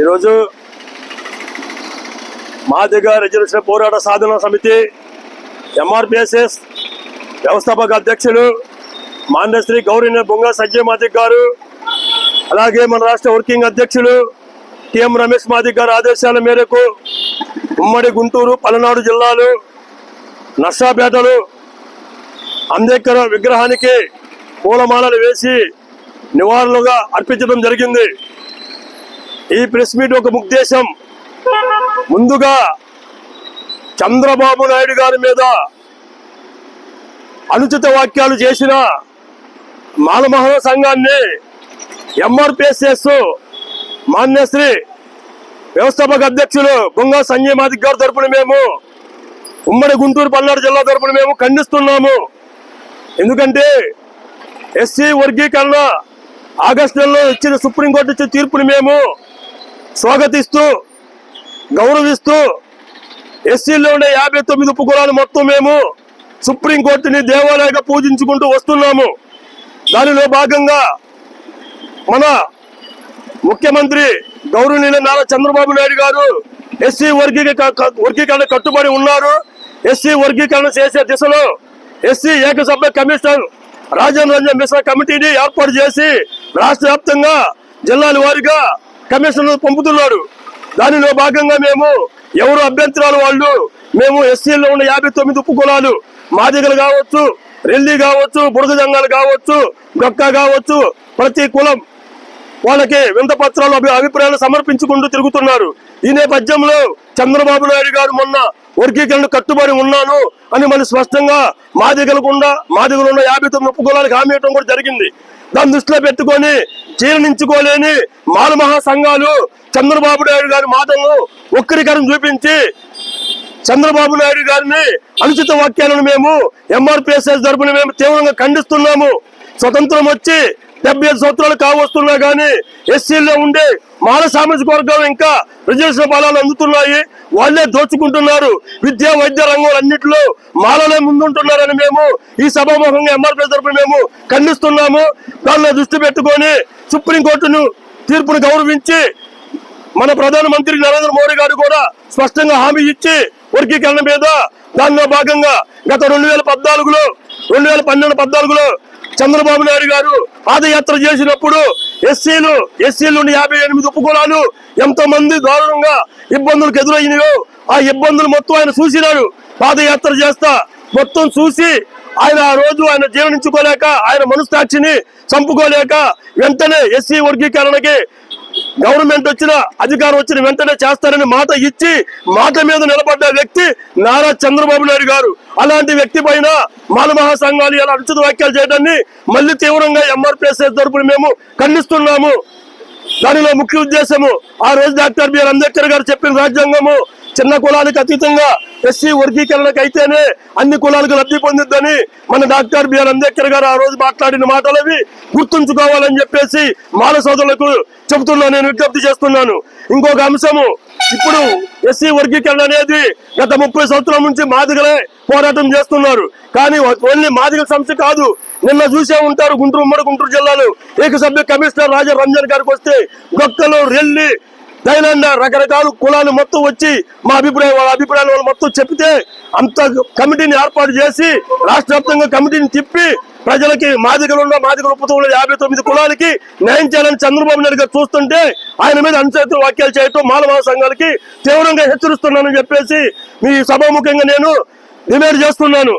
ఈరోజు మాదిగ రిజర్వేషన్ పోరాట సాధన సమితి ఎంఆర్పిఎస్ఎస్ వ్యవస్థాపక అధ్యక్షులు మాండశ్రీ గౌరీ బొంగ సంజయ్ మాదిక్ గారు అలాగే మన రాష్ట్ర వర్కింగ్ అధ్యక్షులు టిఎం రమేష్ మాదిక్ గారి ఆదేశాల మేరకు ఉమ్మడి గుంటూరు పలనాడు జిల్లాలు నర్సాపేటలు అంబేద్కర్ విగ్రహానికి పూలమాలలు వేసి నివారణలుగా అర్పించడం జరిగింది. ఈ ప్రెస్ మీట్ ఒక ఉద్దేశం. ముందుగా చంద్రబాబు నాయుడు గారి మీద అనుచిత వాక్యాలు చేసిన మాలమహల సంఘాన్ని ఎంఆర్పిఎస్ఎస్ మాన్యశ్రీ వ్యవస్థాపక అధ్యక్షులు బొంగ సంజయ్ మాదిక్ గారి తరపున మేము ఉమ్మడి గుంటూరు పల్నాడు జిల్లా తరపున మేము ఖండిస్తున్నాము. ఎందుకంటే ఎస్సీ వర్గీకరణ ఆగస్టు నెలలో ఇచ్చిన సుప్రీంకోర్టు ఇచ్చిన తీర్పుని మేము స్వాగతిస్తూ గౌరవిస్తూ ఎస్సీలో ఉండే యాభై తొమ్మిది ఉపకులాలు మొత్తం మేము సుప్రీంకోర్టుని దేవాలయంగా పూజించుకుంటూ వస్తున్నాము. దానిలో భాగంగా మన ముఖ్యమంత్రి గౌరవనీయ నారా చంద్రబాబు నాయుడు గారు ఎస్సీ వర్గీక వర్గీకరణ కట్టుబడి ఉన్నారు. ఎస్సీ వర్గీకరణ చేసే దిశలో ఎస్సీ ఏకసభ్య కమిషన్ రాజేంద్ర రంజన్ మిశ్రా కమిటీని ఏర్పాటు చేసి రాష్ట్ర వ్యాప్తంగా జిల్లాల వారీగా కమిషన్ పంపుతున్నారు దానిలో భాగంగా మేము ఎవరు అభ్యంతరాలు వాళ్ళు మేము ఎస్సీలో ఉన్న యాభై తొమ్మిది ఉప్పు కులాలు మాదిగలు కావచ్చు రెల్లి కావచ్చు బురద జంగాలు కావచ్చు గొక్క కావచ్చు ప్రతి కులం వాళ్ళకి వింత పత్రాలు అభి- అభిప్రాయాలు సమర్పించుకుంటూ తిరుగుతున్నారు. ఈ నేపథ్యంలో చంద్రబాబు నాయుడు గారు మొన్న వర్గీకరణ కట్టుబడి ఉన్నాను అని మళ్ళీ స్పష్టంగా మాదిగలకుండా మాదిగలు ఉన్న యాభై తొమ్మిది ఉపకులాలకు హామీ ఇవ్వడం కూడా జరిగింది. దాన్ని దృష్టిలో పెట్టుకొని జీర్ణించుకోలేని మాల మహాసంఘాలు చంద్రబాబు నాయుడు గారి మాటలను ఒక్కరికరం చూపించి చంద్రబాబు నాయుడు గారిని అనుచిత వాక్యాలను మేము ఎంఆర్పిఎస్ఎస్ తరపున మేము తీవ్రంగా ఖండిస్తున్నాము. స్వతంత్రం వచ్చి డెబ్బై ఐదు సంవత్సరాలు కావస్తున్నా గానీ ఎస్సీల్లో ఉండే మాల సామాజిక వర్గం ఇంకా రిజర్వేషన్ బలాలు అందుతున్నాయి. వాళ్ళే దోచుకుంటున్నారు. విద్యా వైద్య రంగం అన్నింటిలో మాలలే ముందుంటున్నారని మేము ఈ సభాముఖంగా ఎంఆర్పీ తరపున మేము ఖండిస్తున్నాము. దాన్ని దృష్టి పెట్టుకొని సుప్రీంకోర్టును తీర్పును గౌరవించి మన ప్రధానమంత్రి నరేంద్ర మోడీ గారు కూడా స్పష్టంగా హామీ ఇచ్చి వర్గీకరణ మీద దానిలో భాగంగా గత రెండు వేల పద్నాలుగులో రెండు వేల పన్నెండు పద్నాలుగులో చంద్రబాబు నాయుడు గారు పాదయాత్ర చేసినప్పుడు ఎస్సీలు ఎస్సీలు యాభై ఎనిమిది ఉపకులాలు ఎంతో మంది దారుణంగా ఇబ్బందులకు ఎదురయ్యినాయో ఆ ఇబ్బందులు మొత్తం ఆయన చూసినారు పాదయాత్ర చేస్తా మొత్తం చూసి ఆయన ఆ రోజు ఆయన జీవనించుకోలేక ఆయన మనస్తాక్షిని చంపుకోలేక వెంటనే ఎస్సీ వర్గీకరణకి గవర్నమెంట్ వచ్చిన అధికారం వచ్చిన వెంటనే చేస్తారని మాట ఇచ్చి మాట మీద నిలబడ్డ వ్యక్తి నారా చంద్రబాబు నాయుడు గారు. అలాంటి వ్యక్తి పైన మలమహా మహాసంఘాలు ఇలా అనుచిత వ్యాఖ్యలు చేయడాన్ని మళ్ళీ తీవ్రంగా ఎంఆర్పిఎస్ఎస్ తరపున మేము ఖండిస్తున్నాము. దానిలో ముఖ్య ఉద్దేశము ఆ రోజు డాక్టర్ బిఆర్ అంబేద్కర్ గారు చెప్పిన రాజ్యాంగము చిన్న కులాలకు అతీతంగా ఎస్సీ వర్గీకరణకు అయితేనే అన్ని కులాలకు లబ్ధి పొందిద్దని మన డాక్టర్ బిఆర్ అంబేద్కర్ గారు ఆ రోజు మాట్లాడిన మాటలు అవి గుర్తుంచుకోవాలని చెప్పేసి మాల సోదరులకు చెబుతున్నా నేను విజ్ఞప్తి చేస్తున్నాను. ఇంకొక అంశము ఇప్పుడు ఎస్సీ వర్గీకరణ అనేది గత ముప్పై సంవత్సరాల నుంచి మాదిగలే పోరాటం చేస్తున్నారు. కానీ ఓన్లీ మాదిగల సమస్య కాదు. నిన్న చూసే ఉంటారు గుంటూరు ఉమ్మడి గుంటూరు జిల్లాలో ఏకసభ్య కమిషనర్ రాజా రంజన్ గారికి వస్తే గొక్కలు రెల్లి దైనంద రకరకాల కులాలు మొత్తం వచ్చి మా అభిప్రాయం వాళ్ళ అభిప్రాయాలు వాళ్ళు మొత్తం చెప్తే అంత కమిటీని ఏర్పాటు చేసి రాష్ట్ర వ్యాప్తంగా కమిటీని తిప్పి ప్రజలకి మాదిగలు ఉన్న మాదిగల ఉపతంలో యాభై తొమ్మిది కులాలకి న్యాయం చేయాలని చంద్రబాబు నాయుడు గారు చూస్తుంటే ఆయన మీద అనుచేతులు వ్యాఖ్యలు చేయటం మానవ సంఘాలకి తీవ్రంగా హెచ్చరిస్తున్నానని చెప్పేసి మీ సభాముఖంగా నేను డిమాండ్ చేస్తున్నాను.